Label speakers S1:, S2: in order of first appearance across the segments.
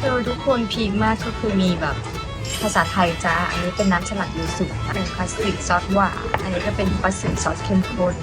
S1: คือทุกคนพีคมากก็คือมีแบบภาษาไทยจ้า อันนี้เป็นน้ำสลัดยูสุเป็นคลาสสิกซอสหวานอันนี้ก็เป็นคลาสสิกซอสเข้มข้น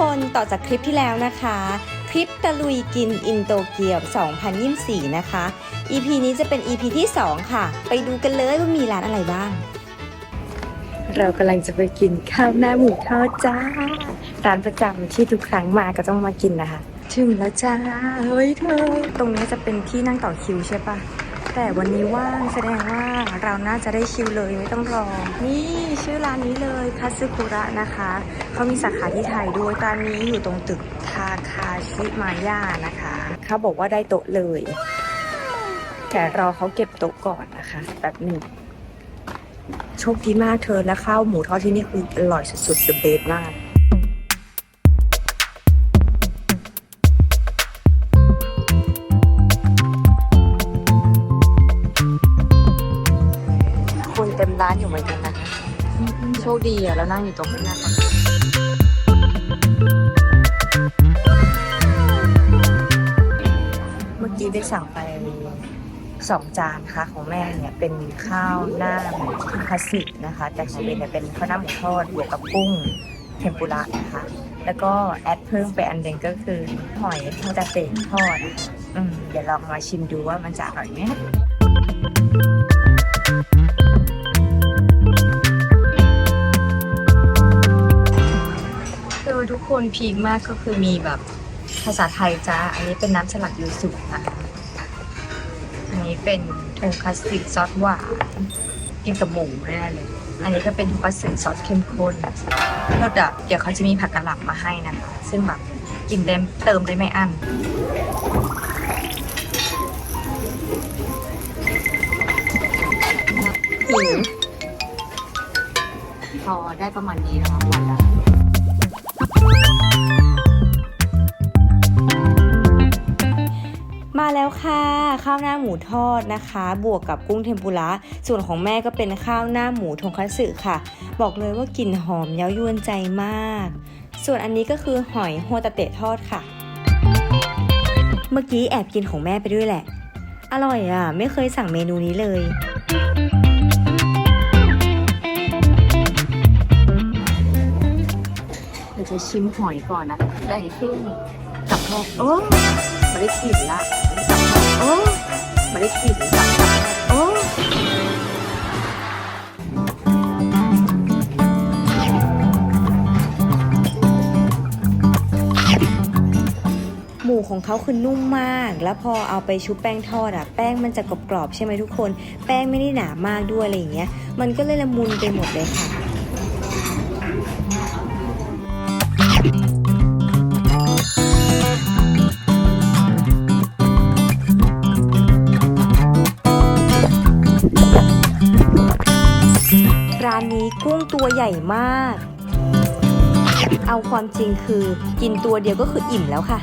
S2: คนต่อจากคลิปที่แล้วนะคะ คลิปตะลุยกินอินโตเกียว 2024 นะคะ EP นี้จะเป็น EP ที่ 2 ค่ะ ไปดูกันเลยว่ามีร้านอะไรบ้าง
S1: เรากำลังจะไปกินข้าวหน้าหมูทอดจ้า ร้านประจำที่ทุกครั้งมาก็ต้องมากินนะคะ ถึงแล้วจ้า เฮ้ยเธอ ตรงนี้จะเป็นที่นั่งต่อคิวใช่ปะ แต่วันนี้ว่างแสดงว่าเราน่าจะได้คิวเลยไม่ต้องรอ นี่ชื่อร้านนี้เลยคาซึคุระนะคะ เขามีสาขาที่ไทยด้วยตอนนี้อยู่ตรงตึกทาคาชิมาย่านะคะเขาบอกว่าได้โต๊ะเลย แต่รอเขาเก็บโต๊ะก่อนนะคะแบบหนึ่งโชคดีมากเธอและข้าวหมูทอดที่นี่คืออร่อยสุดๆ the best มาก คดีอะแล้วนั่งอยู่ตรงข้างหน้าก่อนเมื่อกี้ได้สั่งไปสองจานนะคะของแม่เนี่ยเป็นข้าวหน้าหมูคาสิกนะคะ แต่ของเบนเนี่ยเป็นข้าวหน้าหมูทอดบวกกับกุ้งเทมปุระนะคะ แล้วก็แอดเพิ่มไปอันหนึ่งก็คือหอยโฮตาเตะทอดอืมเดี๋ยวลองมาชิมดูว่ามันจะอร่อยไหม คนพีคมากก็คือมีแบบภาษาไทยจ้า อันนี้เป็นน้ำสลัดยูสุค่ะอันนี้เป็นทงคัสติซอสหวานกินกับหมูแน่เลย อันนี้ก็เป็นทงคัสติซอสเข้มข้นรสอะเดี๋ยวเขาจะมีผักกะหล่ำมาให้นะคะ ซึ่งแบบกินได้เติมได้ไม่อั้นหิวพอได้ประมาณนี้นะคะวันละ
S2: ค่ะข้าวหน้าหมูทอดนะคะ บวกกับกุ้งเทมปุระส่วนของแม่ก็เป็นข้าวหน้าหมูทงคัตสึค่ะ บอกเลยว่ากลิ่นหอมเย้ายวนใจมาก ส่วนอันนี้ก็คือหอยโฮตาเตะทอดค่ะ เมื่อกี้แอบกินของแม่ไปด้วยแหละ อร่อยอะ ไม่เคยสั่งเมนูนี้เลย
S1: เดี๋ยวจะชิมหอยก่อนนะได้ขึ้นกับทอดโอ้ไมาได้กลิ่นละ โอ้มาได้กินกับทอดโอ้
S2: หมูของเขาคือนุ่มมาก แล้วพอเอาไปชุบแป้งทอดอะแป้งมันจะกรอบๆใช่ไหมทุกคน แป้งไม่ได้หนามากด้วยอะไรอย่างเงี้ย มันก็เลยละมุนไปหมดเลยค่ะ ตัวใหญ่มาก เอาความจริงคือกินตัวเดียวก็คืออิ่มแล้วค่ะ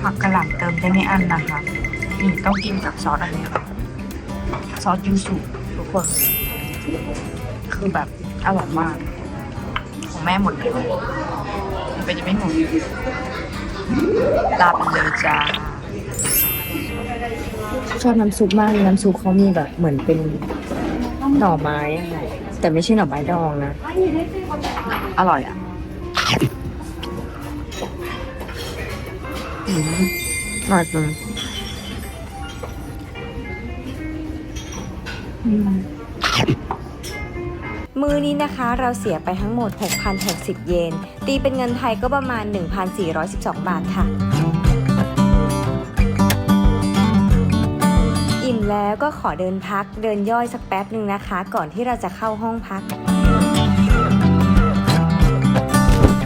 S1: ผักกระหล่ำเติมได้ไม่อั้นนะคะ นี่ต้องกินกับซอสอันนี้ค่ะซอสยูสุทุกคน คือแบบอร่อยมาก ของแม่หมดเลยมันเป็นยังไม่หมดลาบไปเลยจ้าชอบน้ำซุปมากเลยน้ำซุปเขามีแบบเหมือนเป็นหน่อไม้อะแต่ไม่ใช่หน่อไม้ดองนะ อร่อยอะอืมอร่อยจังอืม
S2: มือนี้นะคะเราเสียไปทั้งหมด 6,060 เยน ตีเป็นเงินไทยก็ประมาณ 1,412 บาทค่ะ อิ่มแล้วก็ขอเดินพักเดินย่อยสักแป๊บหนึ่งนะคะ ก่อนที่เราจะเข้าห้องพัก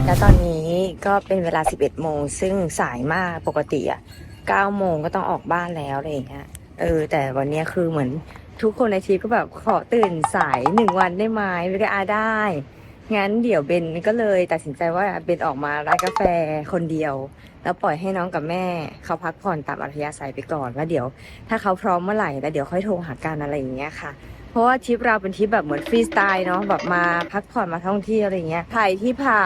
S1: แล้วตอนนี้ก็เป็นเวลา 11 โมง ซึ่งสายมากปกติอะ9โมงก็ต้องออกบ้านแล้วอะไรอย่างเงี้ย เออ แต่วันนี้คือเหมือน ทุกคนในทีมก็แบบขอตื่นสายหนึ่งวันได้ไหมไม่ก็อาได้ งั้นเดี๋ยวเบนก็เลยตัดสินใจว่าเบนออกมาร้านกาแฟคนเดียว แล้วปล่อยให้น้องกับแม่ เขาพักผ่อนตามอัธยาศัยไปก่อนว่าเดี๋ยว ถ้าเขาพร้อมเมื่อไหร่แล้วเดี๋ยวค่อยโทรหากันอะไรอย่างเงี้ยค่ะเพราะว่าทริปเราเป็นทริปแบบเหมือนฟรีสไตล์เนาะแบบมาพักผ่อนมาท่องเที่ยวอะไรเงี้ยใครที่พา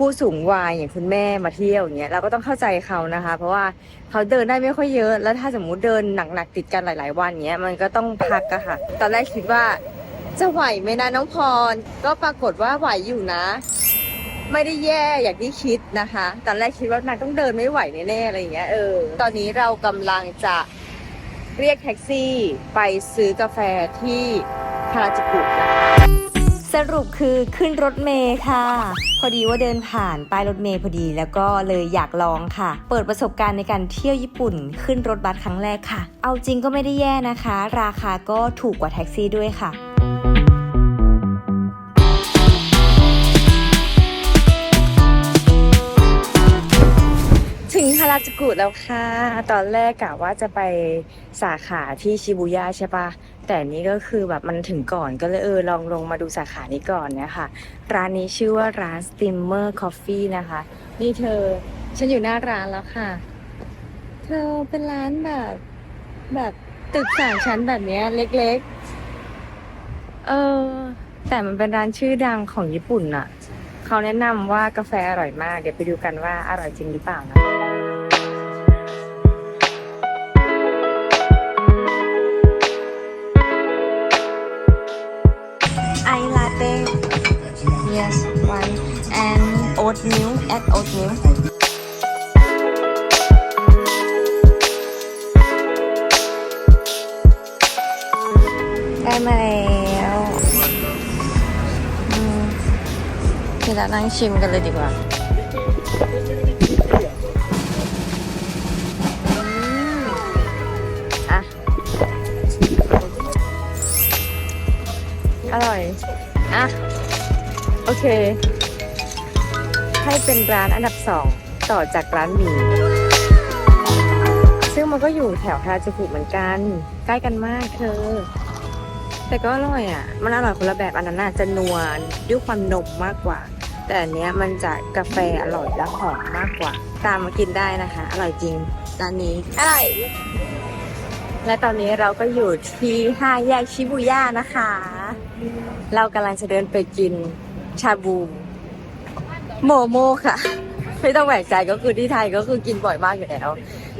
S1: ผู้สูงวัยอย่างคุณแม่มาเที่ยวอย่างเงี้ยเราก็ต้องเข้าใจเขานะคะ เพราะว่าเขาเดินได้ไม่ค่อยเยอะแล้วถ้าสมมุติเดินหนักๆติดกันหลาย ๆ วันเงี้ยมันก็ต้องพักอะค่ะ ตอนแรกคิดว่าจะไหวไหมนะน้องพร ก็ปรากฏว่าไหวอยู่นะ ไม่ได้แย่อย่างที่คิดนะคะ ตอนแรกคิดว่านางต้องเดินไม่ไหวแน่ๆอะไรอย่างเงี้ยเออตอนนี้เรากำลังจะเรียกแท็กซี่ไปซื้อกาแฟที่คาราจูกุนะคะ
S2: สรุปคือขึ้นรถเมย์ค่ะ พอดีว่าเดินผ่านป้ายรถเมย์พอดีแล้วก็เลยอยากลองค่ะ เปิดประสบการณ์ในการเที่ยวญี่ปุ่น ขึ้นรถบัสครั้งแรกค่ะ เอาจริงก็ไม่ได้แย่นะคะ ราคาก็ถูกกว่าแท็กซี่ด้วยค่ะ
S1: ถึงฮาราจูกุแล้วค่ะ ตอนแรกกะว่าจะไปสาขาที่ชิบูย่าใช่ปะ แต่นี่ก็คือแบบมันถึงก่อนก็เลยเออลองลงมาดูสาขานี้ก่อนเนี่ยค่ะร้านนี้ชื่อว่าร้าน Steamer Coffee นะคะ นี่เธอ ฉันอยู่หน้าร้านแล้วค่ะ เธอเป็นร้านแบบแบบตึกสามชั้นแบบเนี้ยเล็กๆ เออ แต่มันเป็นร้านชื่อดังของญี่ปุ่นอะเขาแนะนำว่ากาแฟอร่อยมาก เดี๋ยวไปดูกันว่าอร่อยจริงหรือเปล่านะ
S2: oat milk add oat milk
S1: ได้มาแล้วเดี๋ยวเรานั่งชิมกันเลยดีกว่าอะอร่อย อะ โอเค ให้เป็นร้านอันดับสองต่อจากร้านหมี่ซึ่งมันก็อยู่แถวฮาราจูกุเหมือนกัน ใกล้กันมากเธอ แต่ก็อร่อยอะ มันอร่อยคนละแบบอันนั้นน่าจะนวลด้วยความนมมากกว่า แต่อันเนี้ยมันจะกาแฟอร่อยและหอมมากกว่า ตามมากินได้นะคะ อร่อยจริงร้านนี้อร่อยและตอนนี้เราก็อยู่ที่ห้าแยกชิบูย่านะคะ เรากำลังจะเดินไปกินชาบู โมโมค่ะ ไม่ต้องแหวกใจก็คือที่ไทยก็คือกินบ่อยมากอยู่แล้ว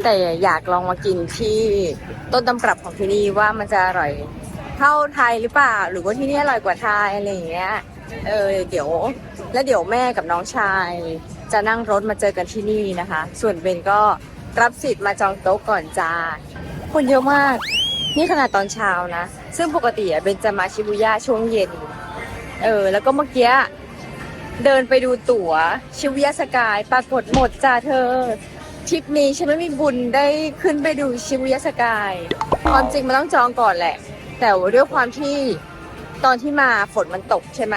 S1: แต่อยากลองมากินที่ต้นตำรับของที่นี่ว่ามันจะอร่อยเท่าไทยหรือเปล่า หรือว่าที่นี่อร่อยกว่าไทยอะไรอย่างเงี้ยเออเดี๋ยว แล้วเดี๋ยวแม่กับน้องชาย จะนั่งรถมาเจอกันที่นี่นะคะ ส่วนเบนก็รับสิทธิ์มาจองโต๊ะก่อนจ้าคนเยอะมาก นี่ขนาดตอนเช้านะ ซึ่งปกติเบนจะมาชิบูย่าช่วงเย็น เออ แล้วก็เมื่อกี้ เดินไปดูตั๋วชิบูย่าสกาย ปรากฏหมดจ้าเธอทริปนี้ฉันไม่มีบุญได้ขึ้นไปดูชิบุยะสกาย ความจริงมันต้องจองก่อนแหละ แต่ว่าด้วยความที่ตอนที่มาฝนมันตกใช่ไหม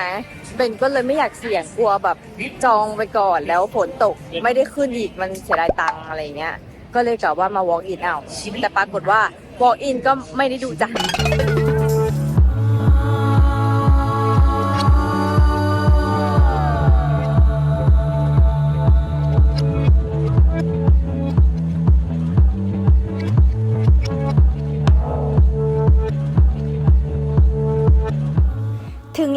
S1: เบนก็เลยไม่อยากเสี่ยงกลัวแบบจองไปก่อนแล้วฝนตกไม่ได้ขึ้นอีกมันเสียดายตังค์อะไรเงี้ย ก็เลยกะว่ามา walk in เอาแต่ปรากฏว่า walk in ก็ไม่ได้ดูจ้ะ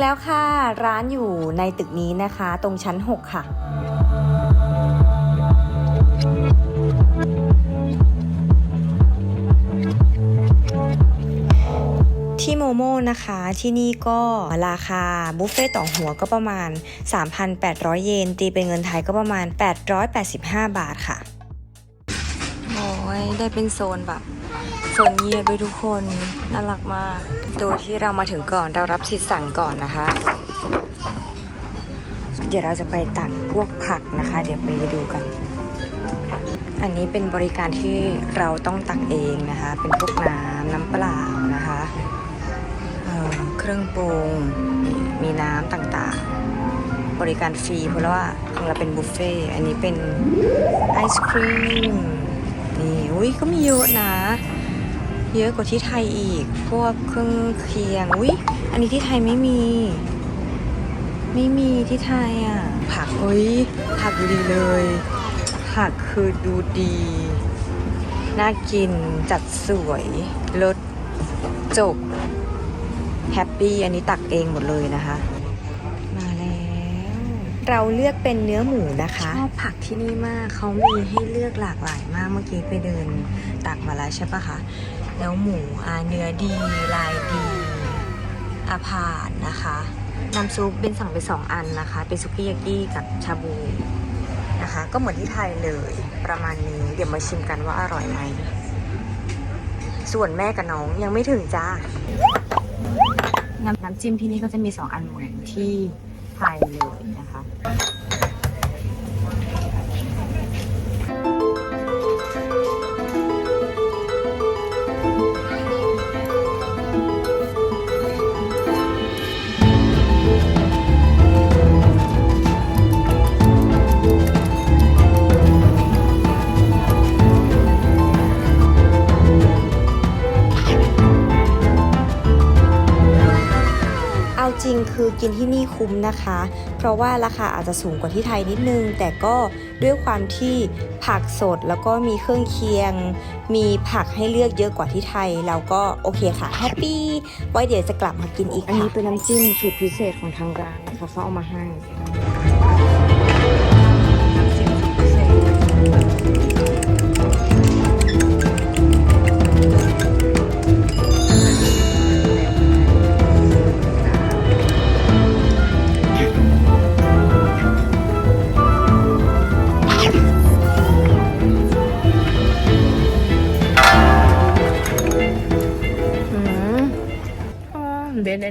S2: แล้วค่ะ ร้านอยู่ในตึกนี้นะคะ ตรงชั้น 6 ค่ะที่โมโมนะคะที่นี่ก็ราคาบุฟเฟ่ต์ต่อหัวก็ประมาณ 3,800 เยน ตีเป็นเงินไทยก็ประมาณ 885 บาทค่ะ
S1: โอ้ยได้เป็นโซนแบบ โซนเงียบด้วยทุกคนน่ารักมาก โดยที่เรามาถึงก่อนเรารับสิทธิ์สั่งก่อนนะคะ เดี๋ยวเราจะไปตักพวกผักนะคะ เดี๋ยวไปดูกัน อันนี้เป็นบริการที่เราต้องตักเองนะคะ เป็นพวกน้ำน้ำเปล่านะคะเเครื่องปรุงมีน้ำต่างๆ บริการฟรีเพราะว่าของเราเป็นบุฟเฟ่ต์อันนี้เป็นไอศครีมนี่อุ้ยก็มีเยอะนะ เยอะกว่าที่ไทยอีก พวกเครื่องเคียงอุ้ยอันนี้ที่ไทยไม่มี ไม่มีที่ไทยอะ ผักอุ้ยผักดูดีเลย ผักคือดูดี น่ากินจัดสวยรสจบแฮปปี้อันนี้ตักเองหมดเลยนะคะ มาแล้ว
S2: เราเลือกเป็นเนื้อหมูนะคะ
S1: ชอบผักที่นี่มากเขามีให้เลือกหลากหลายมากเมื่อกี้ไปเดินตักมาแล้วใช่ปะคะ แล้วหมูเนื้อดีลายดีอาผ่านนะคะน้ำซุปเป็นสั่งไปสองอันนะคะ เป็นซุกี้ยากิกับชาบูนะคะ ก็เหมือนที่ไทยเลยประมาณนี้ เดี๋ยวมาชิมกันว่าอร่อยไหม ส่วนแม่กับน้องยังไม่ถึงจ้า น้ำน้ำจิ้มที่นี่ก็จะมีสองอันเหมือนที่ไทยเลยนะคะ
S2: ริงคือกินที่นี่คุ้มนะคะ เพราะว่าราคาอาจจะสูงกว่าที่ไทยนิดนึง แต่ก็ด้วยความที่ผักสดแล้วก็มีเครื่องเคียง มีผักให้เลือกเยอะกว่าที่ไทยเราก็โอเคค่ะแฮปปี้ไว้เดี๋ยวจะกลับมากินอีก
S1: อันนี้เป็นน้ำจิ้มสูตรพิเศษของทางร้านนะคะเขาเอามาให้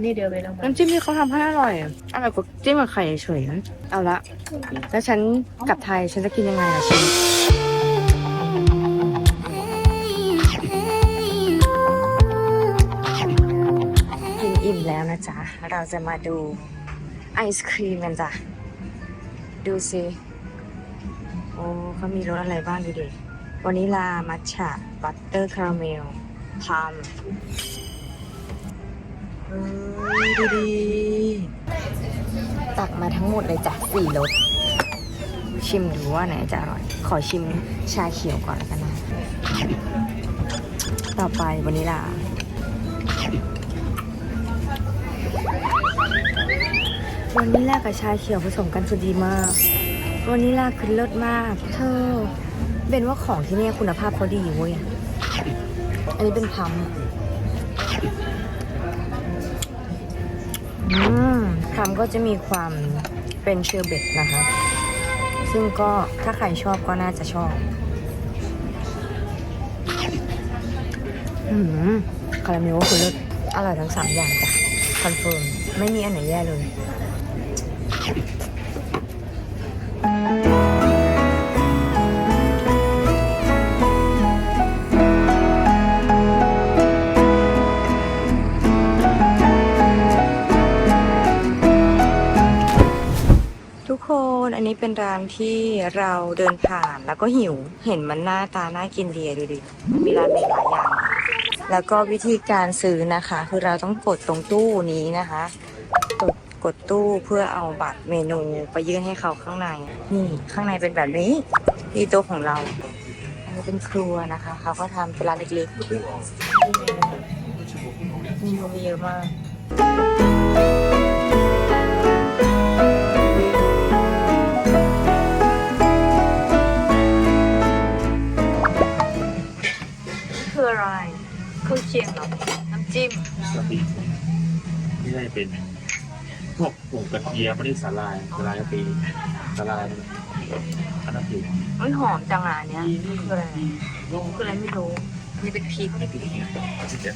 S1: นอั
S3: นนี้เดียวเบนเอามา
S1: น้ำจิ้มที่เขาทำให้อร่อยอะอร่อยกว่าจิ้มกับไข่เฉยๆนะเอาละ แล้วฉันกลับไทยฉันจะกินยังไงล่ะชิมกินอิ่มแล้วนะจ๊ะ เราจะมาดูไอศครีมกันจ้ะ ดูสิโอ้เขามีรสอะไรบ้างดูดิวานิลา มัทฉะ บัตเตอร์ คาราเมลพาม เฮ้ยดูดี ตักมาทั้งหมดเลยจ้ะสี่รสชิมดูว่าไหนจะอร่อย ขอชิมชาเขียวก่อนแล้วกันนะ ต่อไปวานิลาวานิลากับชาเขียวผสมกันสุดดีมากวานิลาคือเลิศมาก เธอ เป็นว่าของที่นี่คุณภาพเขาดีเว้ย อันนี้เป็นพัม อืมทำก็จะมีความเป็นเชอร์เบตนะคะ ซึ่งก็ถ้าใครชอบก็น่าจะชอบ อืมคาราเมลก็คือเลิศอร่อยทั้งสามอย่างจ้ะคอนเฟิร์ม ไม่มีอันไหนแย่เลย นอันนี้เป็นร้านที่เราเดินผ่านแล้วก็หิว เห็นมันหน้าตาน่ากินดีอะดูดิมีร้านเมนูหลายอย่าง แล้วก็วิธีการซื้อนะคะ คือเราต้องกดตรงตู้นี้นะคะกดกดตู้เพื่อเอาบัตรเมนูไปยื่นให้เขาข้างใน นี่ข้างในเป็นแบบนี้นี่โต๊ะของเรา อันนี้เป็นครัวนะคะ เขาก็ทำเป็นร้านเล็กๆเมนูเยอะมาก คืออะไรเครื่องเคียงเหรอ น้ำจิ้ม
S4: กะปิไม่ได้เป็น พวกผงกระเทียมไม่ได้สาลายสาลายกะปิสาลายอันนั้นผิว
S1: มันหอมจังอะอันเนี้ยคืออะไรคืออะไรไม่รู้อันนี่เป็นพริก
S4: ไม่ผิวเนี่ยที่จะ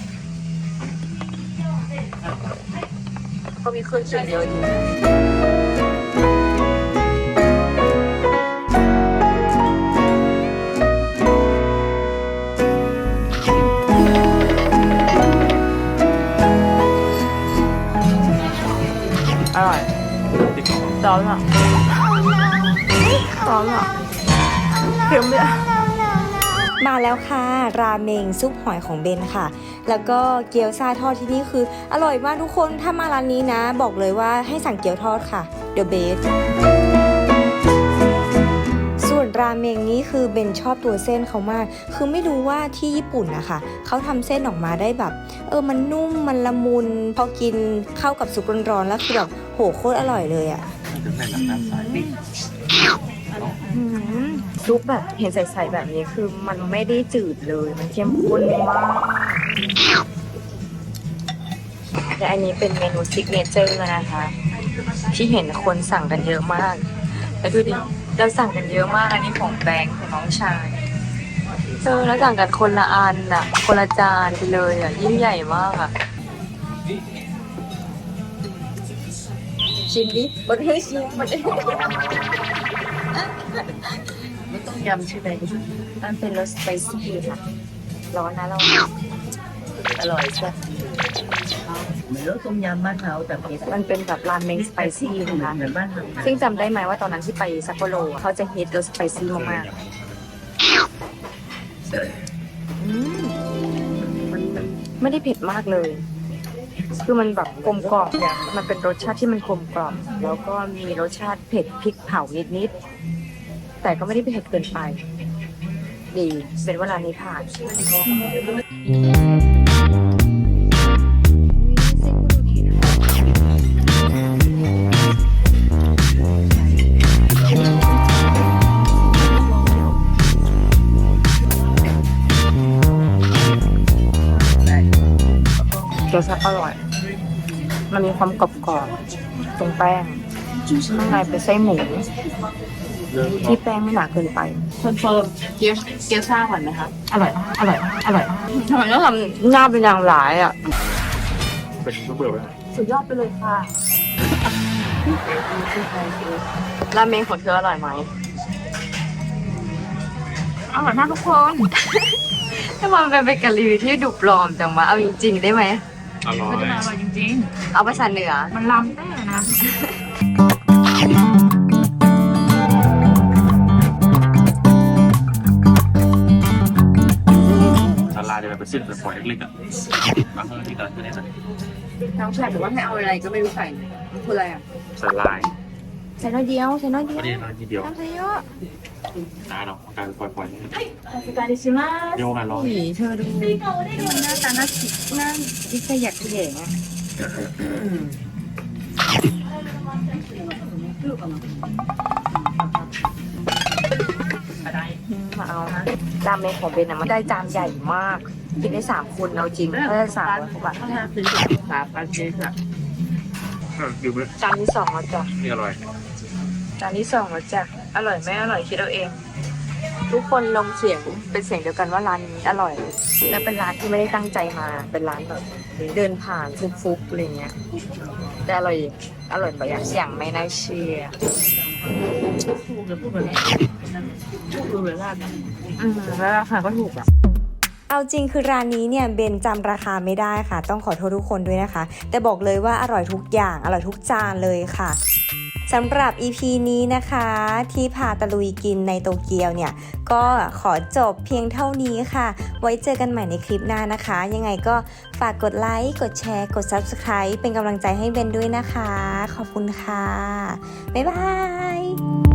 S1: ก็มีเครื่องเคียงเยอะอยู่
S4: ติ๊กต็อก
S1: ร้อนอะร้อเค็มเลย
S2: มาแล้วค่ะ ราเมงซุปหอยของเบนค่ะ แล้วก็เกี๊ยวซาทอดที่นี่คือ อร่อยมากทุกคนถ้ามาร้านนี้นะ บอกเลยว่าให้สั่งเกี๊ยวทอดค่ะ The best ส่วนราเมงนี้คือเบนชอบตัวเส้นเขามาก คือไม่รู้ว่าที่ญี่ปุ่นนะคะเขาทำเส้นออกมาได้แบบ เออมันนุ่มมันละมุน พอกินเข้ากับซุปร้อนๆแล้วคือแบบโหโคตรอร่อยเลยอะ
S4: ถึงในหลังน้ำใส
S1: อืมซุปแบบเห็นใสๆแบบนี้คือมันไม่ได้จืดเลย มันเข้มข้นมากและอันนี้เป็นเมนูซิกเนเจอร์นะคะ ที่เห็นคนสั่งกันเยอะมาก แล้วดูดิเราสั่งกันเยอะมากอันนี้ของแบงค์ของน้องชายเออแล้วสั่งกันคนละอันอะ คนละจานไปเลยอะยิ่งใหญ่มากอะ ชิมดิบนให้ชิมบนให้
S3: ต้มยำใช่ไหม
S1: มันเป็นรสสไปซี่ค่ะ ร้อนนะเรา
S3: อร่อยใช่ไม่รู้ต้มยำบ้านเราแต่เผ็ด
S1: มันเป็นแบบราเมงสไปซี่นะคะ
S3: เหมือนบ้านเรา
S1: ซึ่งจำได้ไหมว่าตอนนั้นที่ไปซัปโปโรอะเขาจะฮิตรสสไปซี่มากๆอืมมันมันไม่ได้เผ็ดมากเลย คือมันแบบกลมกล่อมเนี่ยมันเป็นรสชาติที่มันกลมกล่อม แล้วก็มีรสชาติเผ็ดพริกเผานิดๆแต่ก็ไม่ได้เผ็ดเกินไป ดีเป็นเวลานี้ผ่าน เกี๊ยวซับอร่อย มันมีความกรอบๆตรงแป้งข้างในเป็นไส้หมู
S4: เริ่ม
S1: ที่แป้งไม่หนาเกินไป
S3: คอนเฟิร์มเกี๊ยวเกี๊ยวซ่าก่อนนะคะ
S1: อร่อยอร่อยอร่อยทำไมต้องทำหน้าเป็นอย่างหลายอะ
S4: เป็นก็เบื่อไป
S1: สุดยอดไปเลยค่ะราเมงของเธออร่อยไหมอร่อยมากทุกคนถ้ามันเป็นการรีวิวที่ดูปลอมจังวะเอาจริงๆได้ไหม
S4: อร่อย
S3: อร่อยจริง
S1: เอาภาษาเหนือ
S3: ๆ มันลำแน่นะ
S4: สาลายจะแบบเป็นเส้นเป็นฝอยเล็กๆอะบางคนที่ตอนนี้นะ
S3: น้องชายบอกว่าให้เอาอะไรก็ไม่รู้ใส่มันคืออะไรอะ
S4: สาลาย
S1: ใส่น้อยเดียว ใส่น้อยเดี
S4: พ
S1: ยว
S4: อดีน้อยทีเดียว
S1: น้ำใส่เยอะ
S4: นะเนาะการปล่อยๆ
S1: สการดิชิมา
S4: โยกันร้อน
S1: ผีเธอดูมันหน้าตาน่าคิดน่าดิสยักขยงอะมาเอานะราเมงของเบนอะมันได้จานใหญ่มาก กินได้สามคนเอาจริงถ้าได้สามร้อยกว่าบาท
S3: ถ้าซื้อสามพันเจ็ดอะ
S4: ดูไหม
S1: จานที่สองแล้วจ้ะ
S4: นี่อร่อย
S1: จานที่สองแล้วจ้ะ อร่อยไม่อร่อยคิดเอาเอง ทุกคนลงเสียงเป็นเสียงเดียวกันว่าร้านนี้อร่อย และเป็นร้านที่ไม่ได้ตั้งใจมา เป็นร้านแบบเดินผ่านฟุกๆอะไรเงี้ย แต่อร่อย อร่อยแบบอย่างอย่างไม่น่าเชื่อ
S3: พูดเลยพูดแบบนี้พูดเลยว่า
S1: อืมแล้วราคาก็ถูกอะ
S2: เอาจริงคือร้านนี้เนี่ยเบนจำราคาไม่ได้ค่ะ ต้องขอโทษทุกคนด้วยนะคะ แต่บอกเลยว่าอร่อยทุกอย่างอร่อยทุกจานเลยค่ะ สำหรับ EP นี้นะคะที่พาตะลุยกินในโตเกียวเนี่ย ก็ขอจบเพียงเท่านี้ค่ะ ไว้เจอกันใหม่ในคลิปหน้านะคะ ยังไงก็ฝากกดไลค์กดแชร์ กด Subscribe เป็นกำลังใจให้เบนด้วยนะคะ ขอบคุณค่ะ บ๊ายบาย